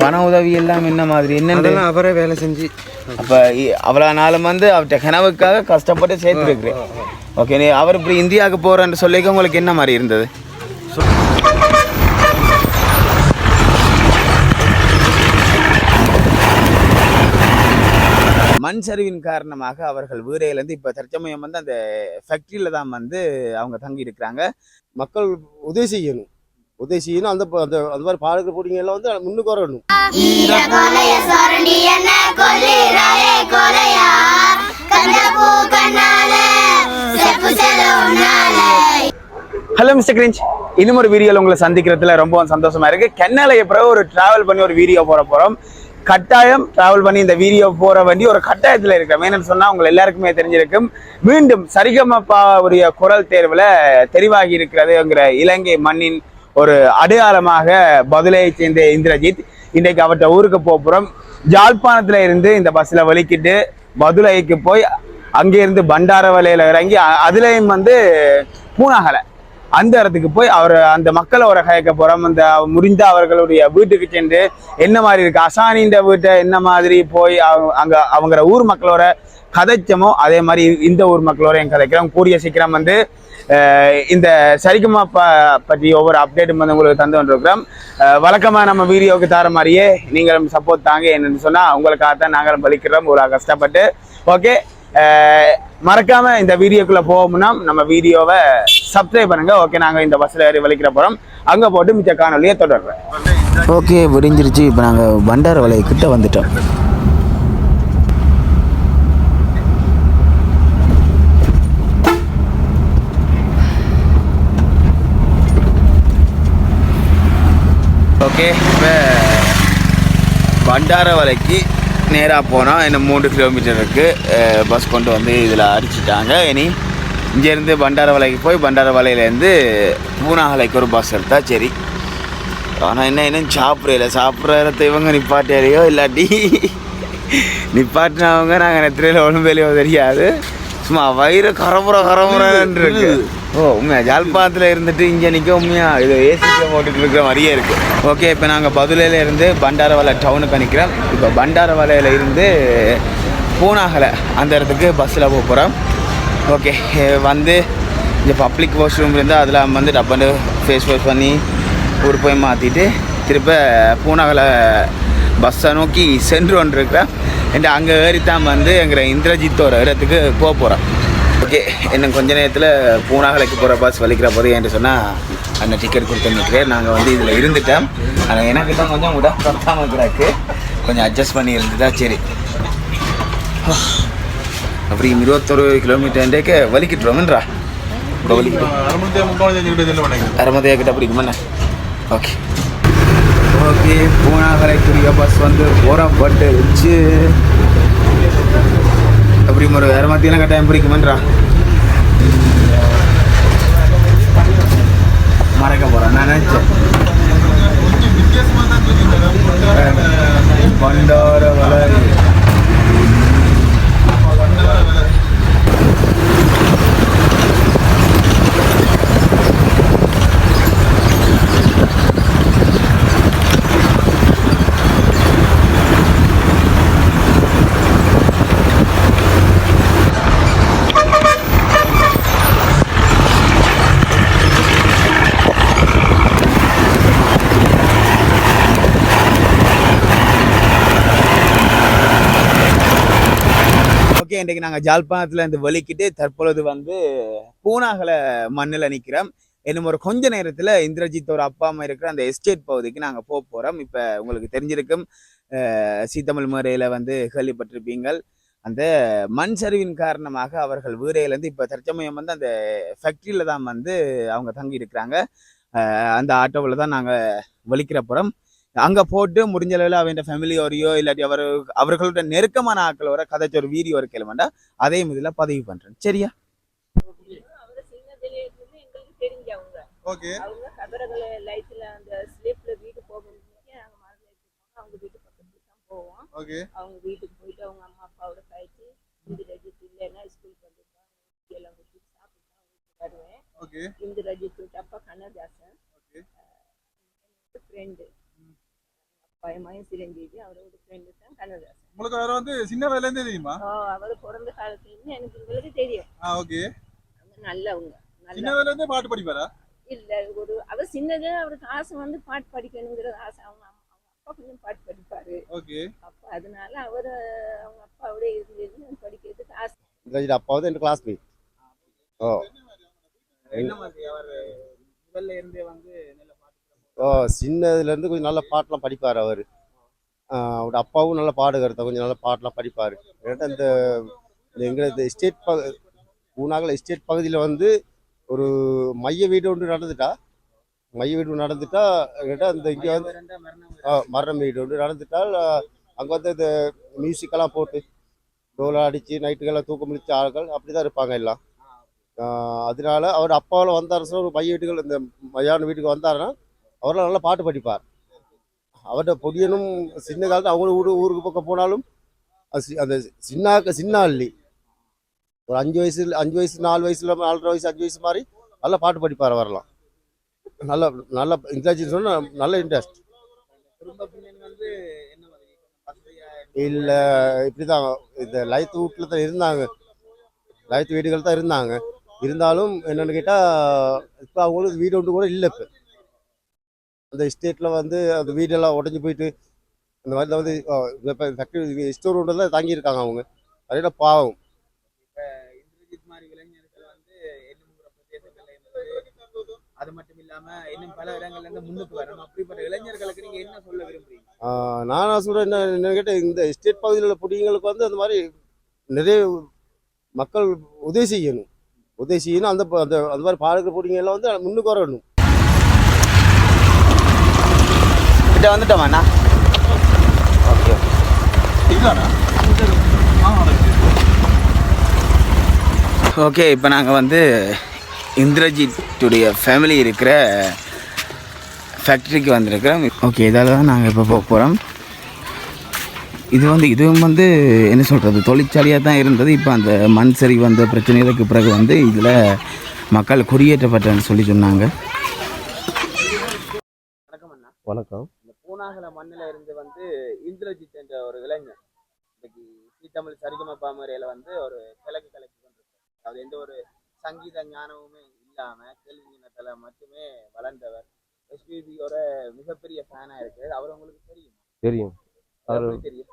பண உதவி எல்லாம் என்ன மாதிரி? என்னென்ன? அவரே வேலை செஞ்சு அப்போ அவ்வளோ நாளும் வந்து அவர்கிட்ட கனவுக்காக கஷ்டப்பட்டு சேர்த்துருக்குறேன். ஓகே நீ அவர் இப்படி இந்தியாவுக்கு போகிறேன்னு சொல்லிக்க உங்களுக்கு என்ன மாதிரி இருந்தது? மண் சரிவின் காரணமாக அவர்கள் வீடையிலேருந்து இப்போ தற்சமயம் வந்து அந்த ஃபேக்ட்ரியில் தான் வந்து அவங்க தங்கி இருக்கிறாங்க மக்கள் உதவி செய்யணும். உதவி செய்யணும் அந்த அந்த அந்த மாதிரி பாடுகிற போட்டிங்க எல்லாம் வந்து முன்னுக்கு வரணும். ஹலோ மிஸ்டர் கிரிஞ்ச் இன்னும் ஒரு வீடியோவில் உங்களை சந்திக்கிறதுல ரொம்ப சந்தோஷமா இருக்கு. கென்னாலைய பிறகு ஒரு டிராவல் பண்ணி ஒரு வீடியோ போட போறோம். கட்டாயம் டிராவல் பண்ணி இந்த வீடியோ போற வேண்டிய ஒரு கட்டாயத்தில் இருக்கிறோம் ஏன்னு சொன்னா உங்க எல்லாருக்குமே தெரிஞ்சிருக்கும். மீண்டும் சரிகமப்பாவுடைய குரல் தேர்வுல தெரிவாகி இருக்கிறதுங்கிற இலங்கை மண்ணின் ஒரு அடையாளமாக பதிலையை சேர்ந்த இந்திரஜித். இன்றைக்கு அவற்றை ஊருக்கு போக ஜாழ்ப்பாணத்தில் இருந்து இந்த பஸ்ஸில் வலிக்கிட்டு மதுரைக்கு போய் அங்கே இருந்து பண்டாரவலையில இறங்கி அதுலேயும் வந்து பூனாகலை. அந்த இடத்துக்கு போய் அவர் அந்த மக்களோட கயக்க போகிறோம் அந்த முடிந்த அவர்களுடைய வீட்டுக்கு சென்று என்ன மாதிரி இருக்குது அசானின்ற வீட்டை என்ன மாதிரி போய் அவங்க- அங்கே அவங்கிற ஊர் மக்களோட கதைச்சமோ அதே மாதிரி இந்த ஊர் மக்களோட என் கதைக்கிறோம். கூடிய சீக்கிரம் வந்து இந்த சரிகமா ப பற்றி ஒவ்வொரு அப்டேட்டும் வந்து உங்களுக்கு தந்து கொண்டிருக்கிறோம். வழக்கமாக நம்ம வீடியோவுக்கு தர மாதிரியே நீங்களும் சப்போர்ட் தாங்க என்னன்னு சொன்னால் உங்களுக்காக தான் நாங்களும் பலிக்கிறோம். இவ்வளோ கஷ்டப்பட்டு ஓகே மறக்காம இந்த வீடியோக்குள்ள போகணும்னா நம்ம வீடியோவை சப்ஸ்கிரைப் பண்ணுங்க ஓகே நாங்கள் இந்த பஸ்ஸில் ஏறி வலிக்கிற போகிறோம் அங்கே போட்டு மிச்ச காணொலியை தொடர்றேன் ஓகே விடிஞ்சிருச்சு. இப்போ நாங்கள் பண்டார வலையை கிட்ட வந்துட்டோம். ஓகே இப்போ பண்டாரவலைக்கு நேராக போனால் இன்னும் மூன்று கிலோமீட்டர் இருக்குது பஸ் கொண்டு வந்து இதில் அடிச்சிட்டாங்க. இனி இங்கேருந்து பண்டாரவலைக்கு போய் பண்டாரவலையிலேருந்து பூனாகலைக்கு ஒரு பஸ் எடுத்தால் சரி. ஆனால் என்ன இன்னும் சாப்பிடல சாப்பிட்ற இடத்த இவங்க நிப்பாட்டியாரையோ இல்லாட்டி? நிப்பாட்டினவங்க நாங்கள் நெத்திரையில் ஒன்றும் வெளியோ தெரியாது. சும்மா வயிறு கரமுறை கரமுறைன்னு இருக்கு ஓ உண்மையா? ஜாழ்ப்பாணத்தில் இருந்துட்டு இங்கே நிற்க உண்மையா? இது ஏசிக்க போட்டுட்டு இருக்கிற மாதிரியே இருக்கு. ஓகே இப்போ நாங்கள் பதுலையில இருந்து பண்டாரவலை டவுனுக்கு நிற்கிறோம் இப்போ பண்டாரவலையில் இருந்து பூனாகலை அந்த இடத்துக்கு பஸ்ஸில் போக போகிறோம் ஓகே வந்து இங்கே பப்ளிக் வாஷ்ரூம் இருந்தால் அதில் வந்து டப்பாண்டு ஃபேஸ் வாஷ் பண்ணி ஊர் போய் மாற்றிட்டு திருப்ப பூனாகலை பஸ்ஸை நோக்கி சென்று கொண்டிருக்கிறேன் என்கிட்ட அங்கே ஏறித்தான் வந்து எங்கிற இந்திரஜித்தோட இடத்துக்கு போக போகிறோம் ஓகே இன்னும் கொஞ்ச நேரத்தில் பூனாகலைக்கு போகிற பஸ் வலிக்கிற போது என்று சொன்னால் அந்த டிக்கெட் கொடுத்து நிற்கிறேன் நாங்கள் வந்து இதில் இருந்துட்டோம். ஆனால் எனக்கு தான் கொஞ்சம் உடம்பு பத்தாமல் இருக்கிறாக்கு கொஞ்சம் அட்ஜஸ்ட் பண்ணி இருந்துட்டா சரி. அப்படி இருபத்தொரு கிலோமீட்டர்ண்டேக்கு வலிக்கிட்டுருவோங்கன்றா இப்போ வலிக்கிட்டு அரைமதையா கிட்ட பிடிக்குமாண்ணே ஓகே. ஓகே பூனாகரைக்குரிய பஸ் வந்து போறப்பட்டு வச்சு அப்படி ஒரு அரைமத்தியெல்லாம் கட்டாயம் பிடிக்குமன்றா மறக்க போகிறேன் நான் நினச்சேன் பண்டார வலை ஓகே இன்றைக்கு நாங்கள் ஜாழ்ப்பாணத்தில் இருந்து வலிக்கிட்டு தற்பொழுது வந்து பூனாகலை மண்ணில் நிற்கிறோம் இன்னும் ஒரு கொஞ்ச நேரத்தில் இந்திரஜித்தோட அப்பா அம்மா இருக்கிற அந்த எஸ்டேட் பகுதிக்கு நாங்கள் போக போகிறோம் இப்போ உங்களுக்கு தெரிஞ்சிருக்கும் சீத்தமிழ் முறையில் வந்து கேள்விப்பட்டிருப்பீங்கள். அந்த மண் சரிவின் காரணமாக அவர்கள் வீரையிலேருந்து இப்போ தற்சமயம் வந்து அந்த ஃபேக்ட்ரியில் தான் வந்து அவங்க தங்கி இருக்கிறாங்க அந்த ஆட்டோவில் தான் நாங்கள் வலிக்கிற போகிறோம் அங்கே போட்டு முடிஞ்ச அளவில் அவன் ஃபேமிலியோரையோ இல்லாட்டி அவர் அவர்களோட நெருக்கமான ஆட்களோட கதைச்ச ஒரு வீடியோ இருக்கலமாண்டா அதையும் இதில் பதிவு பண்ணுறேன் சரியா? ஓகே. ஓகே. அவங்க வீட்டுக்கு போயிட்டு அவங்க அம்மா அப்பாவோட கழிச்சு இந்த ரஜித் இல்லைன்னா ஸ்கூலுக்கு வந்துருப்பாங்க எல்லாம் கொடுத்து சாப்பிட்டு வருவேன். ஓகே. இந்த ரஜித் அப்பா கண்ணதாசன். ஓகே. ஃப்ரெண்டு பயமாயும் சிரஞ்சீவி அவரோட ஃப்ரெண்டு தான் கண்ணதாசன். உங்களுக்கு அவர் வந்து சின்ன வயதுல இருந்தே தெரியுமா? ஓ அவர் பிறந்த காலத்துல இருந்து எனக்கு உங்களுக்கு தெரியும். ஆ ஓகே. அவங்க நல்லவங்க. சின்ன வயதுல இருந்தே பாட்டு படிப்பாரா? இல்ல ஒரு அவர் சின்னது அவருக்கு ஆசை வந்து பாட்டு படிக்கணுங்கிறது ஆசை. அவங்க அம்மா- அவங்க அப்பா கொஞ்சம் பாட்டு படிப்பாரு. ஓகே. அப்ப அதனால அவர் அவங்க அப்பாவோட இருந்து இருந்து படிக்கிறதுக்கு ஆசை. இந்திரஜித் அப்பா வந்து என் கிளாஸ்மேட் ஓ. என்ன மாதிரி அவர் முதல்ல இருந்தே வந்து சின்னதுலேருந்து கொஞ்சம் நல்ல பாட்டெலாம் படிப்பார் அவர். அவரோட அப்பாவும் நல்ல பாடுகார் கொஞ்சம் நல்ல பாட்டெலாம் படிப்பார். என்கிட்ட இந்த இந்த எங்களது எஸ்டேட் ப பூனாகல எஸ்டேட் பகுதியில் வந்து ஒரு மைய வீடு ஒன்று நடந்துட்டா? மைய வீடு நடந்துட்டா என்கிட்ட அந்த இங்கே வந்து மரணம் வீடு? ஒன்று நடந்துட்டால் அங்கே வந்து இந்த மியூசிக்கெல்லாம் போட்டு டோலை அடித்து நைட்டுக்கெல்லாம் தூக்கம் முடிச்ச ஆட்கள் அப்படி தான் இருப்பாங்க எல்லாம். அதனால அவர் அப்பாவில் வந்தார் சொன்னா ஒரு மைய வீட்டுகள் இந்த மையான வீட்டுக்கு வந்தாருன்னா அவரெல்லாம் நல்லா பாட்டு படிப்பார். அவர்கிட்ட பொடியனும் சின்ன காலத்தில் அவங்க ஊரு ஊருக்கு பக்கம் போனாலும் அது சி- அந்த சின்ன சின்ன அள்ளி. ஒரு அஞ்சு வயசு அஞ்சு வயசு நாலு வயசுல நாலரை வயசு அஞ்சு வயசு மாதிரி நல்லா பாட்டு படிப்பார் வரலாம் நல்ல நல்ல இன்ட்ரெஸ்ட் சொன்னால் நல்ல இன்ட்ரெஸ்ட் இல்லை இப்படி தான் இந்த லைத் வீட்டில் தான் இருந்தாங்க. லைத் வீடுகள் தான் இருந்தாங்க. இருந்தாலும் என்னென்னு கேட்டால் இப்போ அவங்களுக்கு வீடு ஒன்று கூட இல்லை இப்போ. அந்த எஸ்டேட்டில் வந்து அந்த வீடெல்லாம் உடஞ்சி போயிட்டு அந்த மாதிரி வந்து ஃபேக்ட்ரி ஸ்டோர் ஒன்று தான் தங்கியிருக்காங்க அவங்க. அதோட பாவம். அது மட்டும் இல்லாம இன்னும் பல இடங்கள்ல இருந்து முன்னுக்கு வரணும். அப்படிப்பட்ட இளைஞர்களுக்கு நீங்க என்ன சொல்ல விரும்புறீங்க? நானா சொல்கிறேன் என்ன என்ன கேட்டால் இந்த எஸ்டேட் பகுதியில் உள்ள பிடிங்களுக்கு வந்து அந்த மாதிரி நிறைய மக்கள் உதவி செய்யணும். உதவி செய்யணும். அந்த அந்த அந்த மாதிரி பாடுகிற பிடிங்க எல்லாம் வந்து முன்னுக்கு வரணும். கிட்ட வந்துட்டோமாண்ணா ஓகே. ஓகே இப்போ நாங்கள் வந்து இந்திரஜித்துடைய ஃபேமிலி இருக்கிற ஃபேக்ட்ரிக்கு வந்திருக்கிறோம். ஓகே இதால் தான் நாங்கள் இப்போ போக போகிறோம் இது வந்து இதுவும் வந்து என்ன சொல்கிறது தொழிற்சாலையாக தான் இருந்தது. இப்போ அந்த மண் சரி வந்த பிரச்சனைகளுக்கு பிறகு வந்து இதில் மக்கள் குடியேற்றப்பட்டன்னு சொல்லி சொன்னாங்க. வணக்கம். இந்த பூனாகல மண்ணில் இருந்து வந்து இந்திரஜித் என்ற ஒரு இளைஞர் இன்னைக்கு சீத்தமிழ் சரிகமப்பா முறையில் வந்து ஒரு கிழக்கு கலக்கி கொண்டிருக்கார். அதாவது எந்த ஒரு சங்கீத ஞானமுமே இல்லாமல் கேள்வி ஞானத்தில் மட்டுமே வளர்ந்தவர். எஸ்பிபியோட மிகப்பெரிய ஃபேனாக இருக்குது அவர் உங்களுக்கு தெரியும்? தெரியும். அவர் தெரியும்?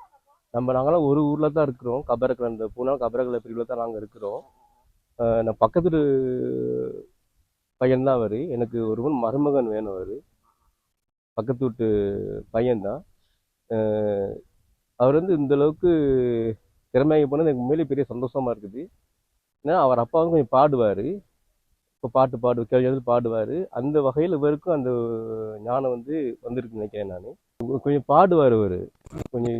நம்ம நாங்களாம் ஒரு ஊரில் தான் இருக்கிறோம். கபரக்கல் அந்த பூனா கபரக்கலை பிரிவில் தான் நாங்கள் இருக்கிறோம். நான் பக்கத்து பையன்தான் அவர். எனக்கு ஒரு மருமகன் வேணும் அவர். பக்கத்து வீட்டு பையன்தான். அவர் வந்து இந்த அளவுக்கு திறமையாக போனது எனக்கு உண்மையிலேயே பெரிய சந்தோஷமா இருக்குது. ஏன்னா அவர் அப்பாவும் கொஞ்சம் பாடுவார். இப்போ பாட்டு பாடு கேள்வி பாடுவார். அந்த வகையில் இவருக்கும் அந்த ஞானம் வந்து வந்திருக்கு நினைக்கிறேன் நான். கொஞ்சம் பாடுவார் அவர் கொஞ்சம்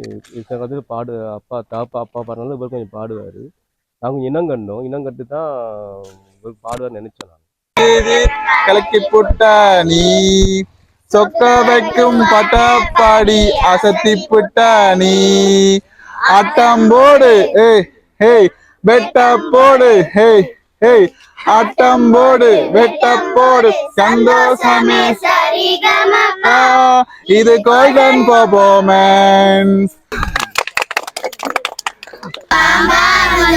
சில காலத்தில் பாடு அப்பா தாப்பா அப்பா பாடுறதுனால இவர் கொஞ்சம் பாடுவார். நாங்கள் இனம் கண்டோம். இனம் கண்டு தான் இவர் பாடுவார்னு நினைச்சோம் நான். கலக்கி புட்டா நீ சொக்க வைக்கும் பட்டாப்பாடி அசத்தி புட்டா நீ. ஆட்டம் போடு ஏய் ஹேய் வெட்ட போடு ஹேய் ஹேய் ஆட்டம் போடு வெட்ட போடு சந்தோஷமே. இது கோல்டன் பர்ஃபார்மன்ஸ் பாம்பா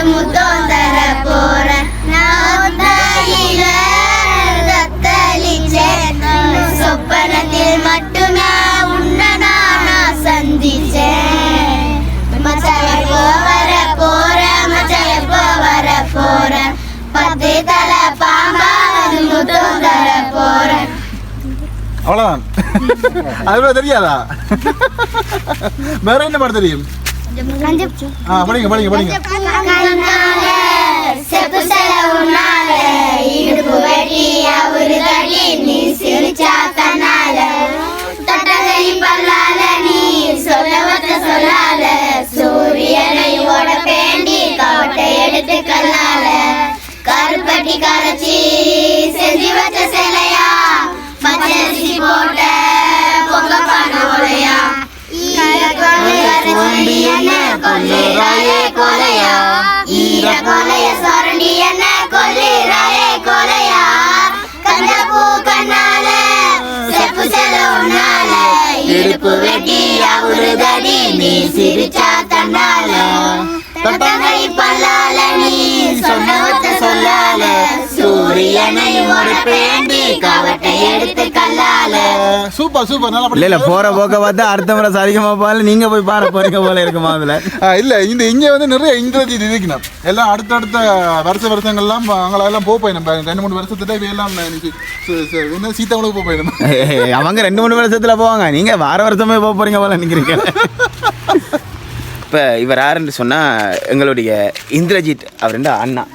முத்தோந்தர போற அவ்வளோதான் அது தெரியாதா? வேற என்ன பாட்டு தெரியும்? ஆ படிங்க படிங்க படிங்க. சூரியனை ஓட பேண்டி கவட்டை எடுத்து கல்லால கருப்பட்டி கரைச்சி கொலையா ஈர கொலைய? சொரண்டி என்ன கொல்லிராயே கொலையா செப்பு செலவுனால இடுப்பு வெட்டி நீ சிரிச்சா தன்னால. பல்லால நீ சொல்லால. சூப்பர் சூப்பர் நல்லா இல்ல. போற போக்க பார்த்தா அடுத்த முறை சாதிக்கமா போல நீங்க போய் பாட போறீங்க போல இருக்குமா அதுல? இல்ல இந்த இங்க வந்து நிறைய இங்கிலீஷ் இருக்கணும். எல்லாம் அடுத்தடுத்த வருஷ வருஷங்கள்லாம் அவங்களெல்லாம் போக போயிடும். இப்ப ரெண்டு மூணு வருஷத்துல சு- என்ன சீத்தாவளுக்கு போக போயிடும். அவங்க ரெண்டு மூணு வருஷத்துல போவாங்க. நீங்க வார வருஷமே போக போறீங்க போல நினைக்கிறீங்க. இப்போ இவர் யாருன்னு சொன்னா எங்களுடைய இந்திரஜித் அவர் அண்ணா.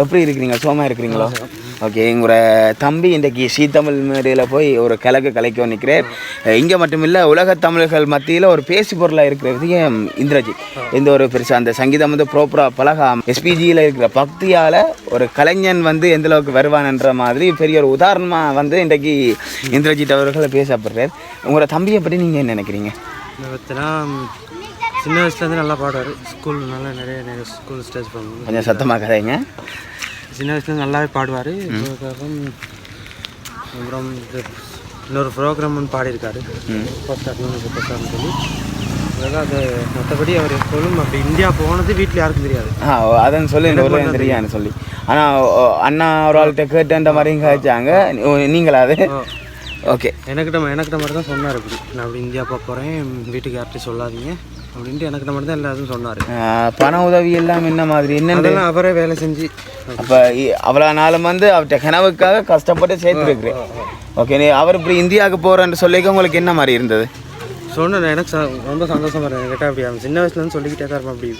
எப்படி இருக்கிறீங்க? சோமா இருக்கிறீங்களோ? ஓகே எங்களோட தம்பி இன்றைக்கு சீத்தமிழ் மேடையில் போய் ஒரு கலக்கு கலைக்க நிற்கிறார் இங்கே மட்டும் இல்லை உலக தமிழர்கள் மத்தியில் ஒரு பேசி பொருளாக இருக்கிறது இந்திரஜித். இந்த ஒரு பெருசாக அந்த சங்கீதம் வந்து ப்ராப்பராக பழகாம எஸ்பிஜியில் இருக்கிற பக்தியால் ஒரு கலைஞன் வந்து எந்த அளவுக்கு வருவான்ன்ற மாதிரி பெரிய ஒரு உதாரணமாக வந்து இன்றைக்கு இந்திரஜித் அவர்கள் பேசப்படுறார். உங்களோட தம்பியை பற்றி நீங்கள் என்ன நினைக்கிறீங்க? சின்ன வயசுலேருந்து நல்லா பாடுவார். ஸ்கூல் நல்லா நிறைய நிறைய ஸ்கூல் ஸ்டேஜ் பண்ணுவோம் கொஞ்சம் சத்தமாக கதைங்க. சின்ன வயசுலேருந்து நல்லாவே பாடுவார். அப்புறம் இன்னொரு ப்ரோக்ராம் ஒன்று பாடியிருக்காரு. சூப்பர் ஸ்டார் சூப்பர் ஸ்டார்னு சொல்லி. அதெல்லாம் அது மற்றபடி அவர் எப்போதும் அப்படி இந்தியா போனது வீட்டில் யாருக்கும் தெரியாது. ஆ அதான் சொல்லி இந்த ஒரு தெரியான்னு சொல்லி. ஆனால் அண்ணா ஒரு ஆள்கிட்ட கேட்டுன்ற மாதிரியும் கழிச்சாங்க நீங்களா அது? ஓகே. எனக்கிட்ட எனக்கிட்ட மட்டும் தான் சொன்னார் இப்படி. நான் அப்படி இந்தியா போக போகிறேன் வீட்டுக்கு யார்கிட்டையும் சொல்லாதீங்க. அப்படின்ட்டு எனக்கிட்ட மட்டும் தான் எல்லாத்தையும் சொன்னார். பண உதவி எல்லாம் என்ன மாதிரி? என்னென்ன? அவரே வேலை செஞ்சு அப்போ அவ்வளோ நாளும் வந்து அவர்கிட்ட கனவுக்காக கஷ்டப்பட்டு சேர்த்துருக்குறேன் ஓகே நீ அவர் இப்படி இந்தியாவுக்கு போகிறேன்னு சொல்லிக்க உங்களுக்கு என்ன மாதிரி இருந்தது? சொன்னேன் எனக்கு ரொம்ப சந்தோஷமா இருந்தது. என்கிட்ட அப்படி அவன் சின்ன வயசுலேருந்து சொல்லிக்கிட்டே தான் இருப்பான். அப்படி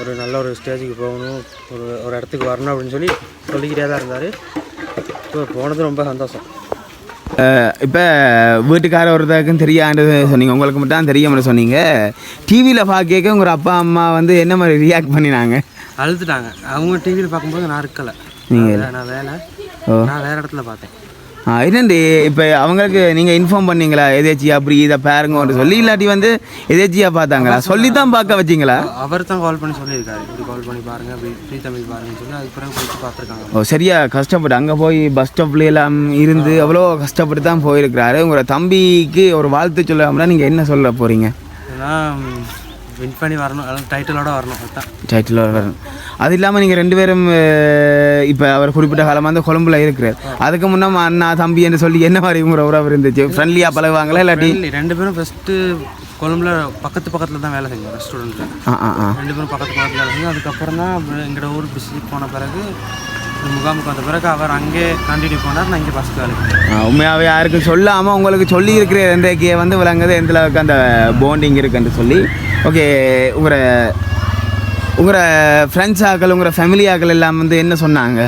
ஒரு நல்ல ஒரு ஸ்டேஜுக்கு போகணும் ஒரு ஒரு இடத்துக்கு வரணும் அப்படின்னு சொல்லி சொல்லிக்கிட்டே தான் இருந்தார். இப்போ போனது ரொம்ப சந்தோஷம். இப்போ வீட்டுக்கார ஒருத்தருக்கும் தெரியாண்டு சொன்னீங்க. உங்களுக்கு மட்டும் தான் தெரியும்னு சொன்னீங்க. டிவியில் பார்க்க உங்கள் அப்பா அம்மா வந்து என்ன மாதிரி ரியாக்ட் பண்ணினாங்க? அழுதுட்டாங்க. அவங்க டிவியில் பார்க்கும்போது நான் இருக்கலை. நீங்க நான் வேலை. நான் வேறு இடத்துல பார்த்தேன். என்னண்டு இப்போ அவங்களுக்கு நீங்கள் இன்ஃபார்ம் பண்ணீங்களா? எதேச்சியா அப்படி இதை பாருங்கன்னு சொல்லி இல்லாட்டி வந்து எதேச்சியா பார்த்தாங்களா? சொல்லி தான் பார்க்க வச்சிங்களா? அவர் தான் கால் பண்ணி சொல்லியிருக்காரு. இப்படி கால் பண்ணி பாருங்க ஃப்ரீ தமிழ் பாருங்கன்னு சொல்லி அதுக்கு பிறகு போயிட்டு பார்த்துருக்காங்க. ஓ சரியா கஷ்டப்பட்டு அங்கே போய் பஸ் ஸ்டாப்ல எல்லாம் இருந்து அவ்வளோ கஷ்டப்பட்டு தான் போயிருக்கிறாரு. உங்களோட தம்பிக்கு ஒரு வாழ்த்து சொல்லாமல நீங்கள் என்ன சொல்ல போகிறீங்க ஏன்னா வின் பண்ணி வரணும். அதாவது டைட்டிலோட வரணும். அதுதான் டைட்டில் வரணும். அது இல்லாமல் நீங்கள் ரெண்டு பேரும் இப்போ அவர் குறிப்பிட்ட காலமாக வந்து கொழும்புல இருக்கிறார். அதுக்கு முன்னே அண்ணா தம்பி என்று சொல்லி என்ன மாதிரி உங்களோட உறவு இருந்துச்சு? ஃப்ரெண்ட்லியாக பழகுவாங்களா இல்லாட்டி. ரெண்டு பேரும் ஃபஸ்ட்டு கொழும்புல பக்கத்து பக்கத்தில் தான் வேலை செஞ்சோம் ரெஸ்டாரண்ட்டில் ஆ ஆ ஆ. ரெண்டு பேரும் பக்கத்து பக்கத்தில் வேலை செஞ்சோம் அதுக்கப்புறம் தான் எங்களோட ஊர் விசிட் போன பிறகு முகாமுக்கு வந்த பிறகு அவர் அங்கே கண்டினியூ பண்ணார் நான் இங்கே பஸ்க்கு வேலைக்கு உண்மையாவே யாருக்கும் சொல்லாமல் உங்களுக்கு சொல்லி இருக்கிற இன்றைக்கு வந்து விளங்குது. எந்த அளவுக்கு அந்த பாண்டிங் இருக்குன்னு சொல்லி. ஓகே உங்களோட உங்களோட ஃப்ரெண்ட்ஸ் ஆக்கள் உங்களோட ஃபேமிலி ஆக்கள் எல்லாம் வந்து என்ன சொன்னாங்க?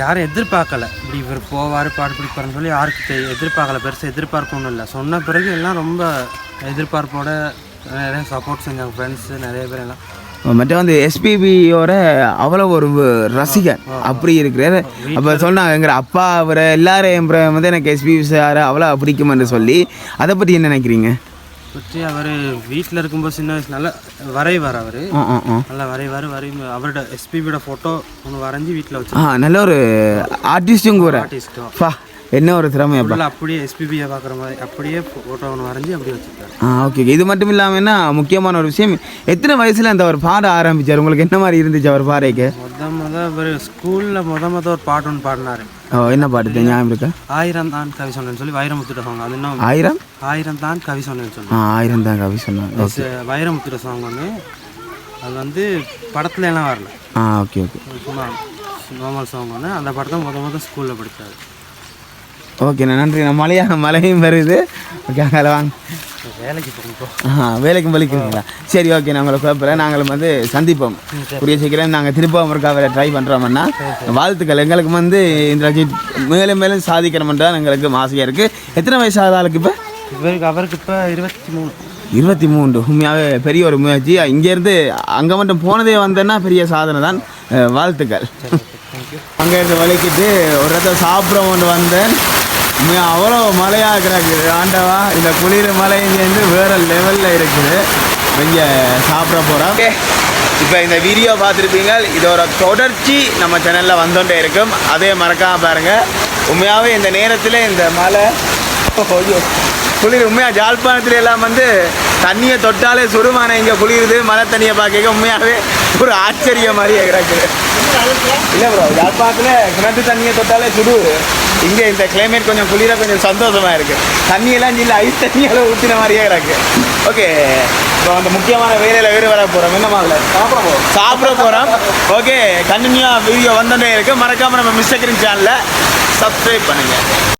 யாரும் எதிர்பார்க்கல. இப்படி இவர் போவார் பாடு பிடிப்பாருன்னு சொல்லி யாருக்கு எதிர்பார்க்கல. பெருசாக எதிர்பார்ப்பு ஒன்றும் இல்லை. சொன்ன பிறகு எல்லாம் ரொம்ப எதிர்பார்ப்போட நிறைய சப்போர்ட் செஞ்சாங்க. ஃப்ரெண்ட்ஸு நிறைய பேர் எல்லாம். மற்ற வந்து எஸ்பிபியோட அவ்வளோ ஒரு ரசிகர் அப்படி இருக்கிறாரு. அப்போ சொன்னாங்க எங்கிற அப்பா அவரை அப்புறம் வந்து எனக்கு எஸ்பிபி சார் அவ்வளோ பிடிக்குமென்று சொல்லி. அதை பற்றி என்ன நினைக்கிறீங்க? பற்றி அவர் வீட்டில் இருக்கும்போது சின்ன வயசு நல்லா வரைவார் அவர். நல்லா வரைவார் வரை அவரோட எஸ்பிபியோட ஃபோட்டோ ஒன்று வரைஞ்சி வீட்டில் வச்சு நல்ல ஒரு ஆர்டிஸ்ட்டும் கூட. ஆர்டிஸ்ட்டும் என்ன ஒரு ஃபுல்லாக அப்படியே எஸ்பிபியை பார்க்குற மாதிரி அப்படியே ஃபோட்டோ ஒன்று வரைஞ்சி அப்படியே வச்சுருக்காரு. ஆ ஓகே இது மட்டும் இல்லாமல்னா முக்கியமான ஒரு விஷயம் எத்தனை வயசுல அந்த அவர் பாட ஆரம்பிச்சார்? உங்களுக்கு என்ன மாதிரி இருந்துச்சு அவர் பாடைக்கு? முத முத அவர் ஸ்கூலில் முத முத ஒரு பாட்டு ஒன்று பாடினார். ஓ என்ன பாட்டு? ஞாபகம் இருக்கா? ஆயிரம் தான் கவி சொன்னேன்னு சொல்லி வைரமுத்துட்ட சாங் அது இன்னும் ஆயிரம்? ஆயிரம் தான் கவி சொன்னேன்னு சொல்லி. ஆ ஆயிரம் தான் கவி ஓகே வைரமுத்துட்ட சாங் ஒன்று அது வந்து படத்துல எல்லாம் வரல. ஆ ஓகே ஓகே சும்மா நார்மல் சாங் ஒன்று அந்த படத்தை முத முத ஸ்கூலில் படித்தார் ஓகே நன்றி. நான் மழையாக மழையும் வருது ஓகே அங்கே வாங்க. வேலைக்கு ஆ வேலைக்கும் வலிக்குங்களா சரி ஓகே நான் உங்களை குழப்பறேன் நாங்களும் வந்து சந்திப்போம். கூடிய சீக்கிரம் நாங்கள் திருப்பவும் இருக்கா வேறு ட்ரை பண்ணுறோம்னா வாழ்த்துக்கள். எங்களுக்கு வந்து இந்த மேலும் மேலும் சாதிக்கணும்னு தான் எங்களுக்கு ஆசையாக இருக்குது எத்தனை வயசு ஆகுது ஆளுக்கு இப்போ? இவருக்கு அவருக்கு இப்போ இருபத்தி மூணு. இருபத்தி மூன்று. உண்மையாகவே பெரிய ஒரு முயற்சி. இங்கேருந்து அங்கே மட்டும் போனதே வந்தேன்னா பெரிய சாதனை தான். வாழ்த்துக்கள். அங்கேருந்து வலிக்கிட்டு ஒரு இடத்துல கொண்டு வந்தேன். அவ்வளோ மழையாக கிடக்குது ஆண்டவா இந்த குளிர் மலை இங்கேருந்து வேறு லெவலில் இருக்குது. இங்கே சாப்பிட போகிறோம் இப்போ இந்த வீடியோ பார்த்துருப்பீங்க. இதோட தொடர்ச்சி நம்ம சேனலில் வந்துட்டே இருக்கும். அதே மறக்காமல் பாருங்கள் உண்மையாகவே இந்த நேரத்தில் இந்த மலை குளிர் உண்மையாக ஜாழ்ப்பாணத்துல எல்லாம் வந்து தண்ணியை தொட்டாலே சுடுமான இங்கே குளிருது மழை தண்ணியை பார்க்க உண்மையாகவே ஒரு ஆச்சரியம் மாதிரியே கிடக்குது இல்லை ப்ரோ ஜாழ்ப்பாணத்தில் கிணத்து தண்ணியை தொட்டாலே சுடுவது இங்கே இந்த கிளைமேட் கொஞ்சம் குளிர கொஞ்சம் சந்தோஷமா இருக்கு. தண்ணியெல்லாம் இல்லை ஐஸ் தண்ணியால் ஊற்றின மாதிரியே கிடக்கு. ஓகே இப்போ அந்த முக்கியமான வேலையில் வேறு வர போகிறோம் என்ன மாதிரி சாப்பிட போகிறோம் சாப்பிட போகிறோம் ஓகே கண்டினியூவாக வீடியோ வந்துட்டே இருக்கு. மறக்காமல் நம்ம மிஸ்டர் கிரீன் சேனலை சப்ஸ்கிரைப் பண்ணுங்கள்